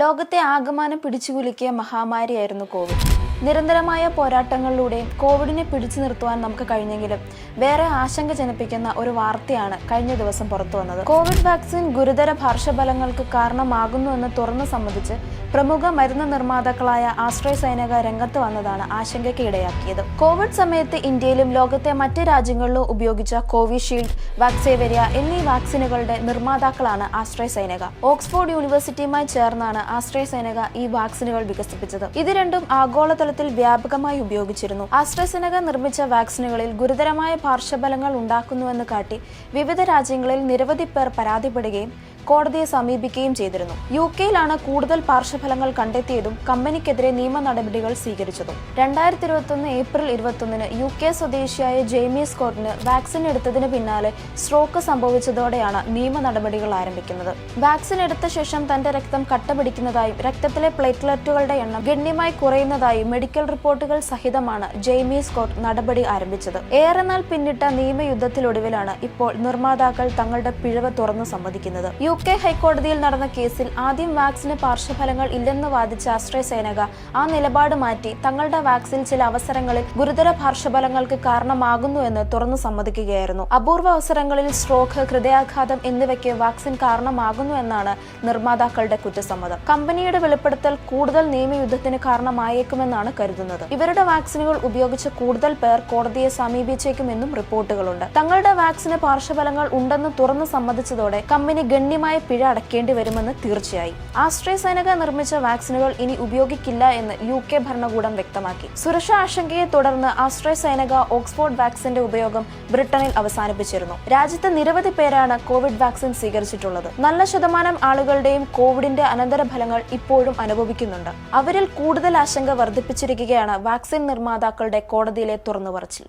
ലോകത്തെ ആകമാനം പിടിച്ചുകുലുക്കിയ മഹാമാരിയായിരുന്നു കോവിഡ്. നിരന്തരമായ പോരാട്ടങ്ങളിലൂടെ കോവിഡിനെ പിടിച്ചു നിർത്തുവാൻ നമുക്ക് കഴിഞ്ഞെങ്കിലും വേറെ ആശങ്ക ജനിപ്പിക്കുന്ന ഒരു വാർത്തയാണ് കഴിഞ്ഞ ദിവസം പുറത്തു വന്നത്. കോവിഡ് വാക്സിൻ ഗുരുതര പാർശ്വഫലങ്ങൾക്ക് കാരണമാകുന്നുവെന്ന് തുറന്നു സമ്മതിച്ച് പ്രമുഖ മരുന്ന് നിർമ്മാതാക്കളായ ആശ്രയ സൈനിക രംഗത്ത് വന്നതാണ് ആശങ്കയ്ക്ക് ഇടയാക്കിയത് കോവിഡ് സമയത്ത് ഇന്ത്യയിലും ലോകത്തെ മറ്റ് രാജ്യങ്ങളിലും ഉപയോഗിച്ച കോവിഷീൽഡ് വാക്സേവരിയ എന്നീ വാക്സിനുകളുടെ നിർമ്മാതാക്കളാണ് ആശ്രയ സൈനിക. ഓക്സ്ഫോർഡ് യൂണിവേഴ്സിറ്റിയുമായി ചേർന്നാണ് ആശ്രയ സൈനിക ഈ വാക്സിനുകൾ വികസിപ്പിച്ചത്. ഇത് രണ്ടും ആഗോളതലത്തിൽ വ്യാപകമായി ഉപയോഗിച്ചിരുന്നു. ആശ്രയസേനക നിർമ്മിച്ച വാക്സിനുകളിൽ ഗുരുതരമായ പാർശ്വഫലങ്ങൾ ഉണ്ടാക്കുന്നുവെന്ന് കാട്ടി വിവിധ രാജ്യങ്ങളിൽ നിരവധി പേർ പരാതിപ്പെടുകയും കോടതിയെ സമീപിക്കുകയും ചെയ്തിരുന്നു. യു കെയിലാണ് കൂടുതൽ പാർശ്വഫലങ്ങൾ കണ്ടെത്തിയതും കമ്പനിക്കെതിരെ നിയമ നടപടികൾ സ്വീകരിച്ചതും. രണ്ടായിരത്തി ഇരുപത്തൊന്ന് ഏപ്രിൽ ഇരുപത്തൊന്നിന് യു കെ സ്വദേശിയായ ജെയ്മി സ്കോട്ടിന് വാക്സിൻ എടുത്തതിന് പിന്നാലെ സ്ട്രോക്ക് സംഭവിച്ചതോടെയാണ് നിയമ നടപടികൾ ആരംഭിക്കുന്നത്. വാക്സിൻ എടുത്ത ശേഷം തന്റെ രക്തം കട്ട പിടിക്കുന്നതായും രക്തത്തിലെ പ്ലേറ്റ്ലെറ്റുകളുടെ എണ്ണം ഗണ്യമായി കുറയുന്നതായും മെഡിക്കൽ റിപ്പോർട്ടുകൾ സഹിതമാണ് ജെയ്മി സ്കോട്ട് നടപടി ആരംഭിച്ചത്. ഏറെ നാൾ പിന്നിട്ട നിയമയുദ്ധത്തിലൊടുവിലാണ് ഇപ്പോൾ നിർമ്മാതാക്കൾ തങ്ങളുടെ പിഴവ് തുറന്നു സമ്മതിക്കുന്നത്. യു കെ ഹൈക്കോടതിയിൽ നടന്ന കേസിൽ ആദ്യം വാക്സിന് പാർശ്വഫലങ്ങൾ ഇല്ലെന്ന് വാദിച്ച ആശ്രയ സേനക ആ നിലപാട് മാറ്റി തങ്ങളുടെ വാക്സിൻ ചില അവസരങ്ങളിൽ ഗുരുതര പാർശ്വഫലങ്ങൾക്ക് കാരണമാകുന്നുവെന്ന് തുറന്നു സമ്മതിക്കുകയായിരുന്നു. അപൂർവ അവസരങ്ങളിൽ സ്ട്രോക്ക് ഹൃദയാഘാതം എന്നിവയ്ക്ക് വാക്സിൻ കാരണമാകുന്നു എന്നാണ് നിർമ്മാതാക്കളുടെ കുറ്റസമ്മതം. കമ്പനിയുടെ വെളിപ്പെടുത്തൽ കൂടുതൽ നിയമയുദ്ധത്തിന് കാരണമായേക്കുമെന്നാണ് കരുതുന്നത്. ഇവരുടെ വാക്സിനുകൾ ഉപയോഗിച്ച് കൂടുതൽ പേർ കോടതിയെ സമീപിച്ചേക്കുമെന്നും റിപ്പോർട്ടുകളുണ്ട്. തങ്ങളുടെ വാക്സിന് പാർശ്വഫലങ്ങൾ ഉണ്ടെന്ന് തുറന്നു സമ്മതിച്ചതോടെ കമ്പനി ഗണ്യമായ പിഴ അടക്കേണ്ടി വരുമെന്ന് തീർച്ചയായി. ആശ്രയ സൈനിക നിർമ്മിച്ച വാക്സിനുകൾ ഇനി ഉപയോഗിക്കില്ല എന്ന് യു കെ ഭരണകൂടം വ്യക്തമാക്കി. സുരക്ഷാ ആശങ്കയെ തുടർന്ന് ആശ്രയ സൈനിക ഓക്സ്ഫോർഡ് വാക്സിന്റെ ഉപയോഗം ബ്രിട്ടനിൽ അവസാനിപ്പിച്ചിരുന്നു. രാജ്യത്ത് നിരവധി പേരാണ് കോവിഡ് വാക്സിൻ സ്വീകരിച്ചിട്ടുള്ളത്. നല്ല ശതമാനം ആളുകളുടെയും കോവിഡിന്റെ അനന്തരഫലങ്ങൾ ഇപ്പോഴും അനുഭവിക്കുന്നുണ്ട്. അവരിൽ കൂടുതൽ ആശങ്ക വർദ്ധിപ്പിച്ചിരിക്കുകയാണ് വാക്സിൻ നിർമ്മാതാക്കളുടെ കോടതിയിലെ തുറന്നുപറച്ചിൽ.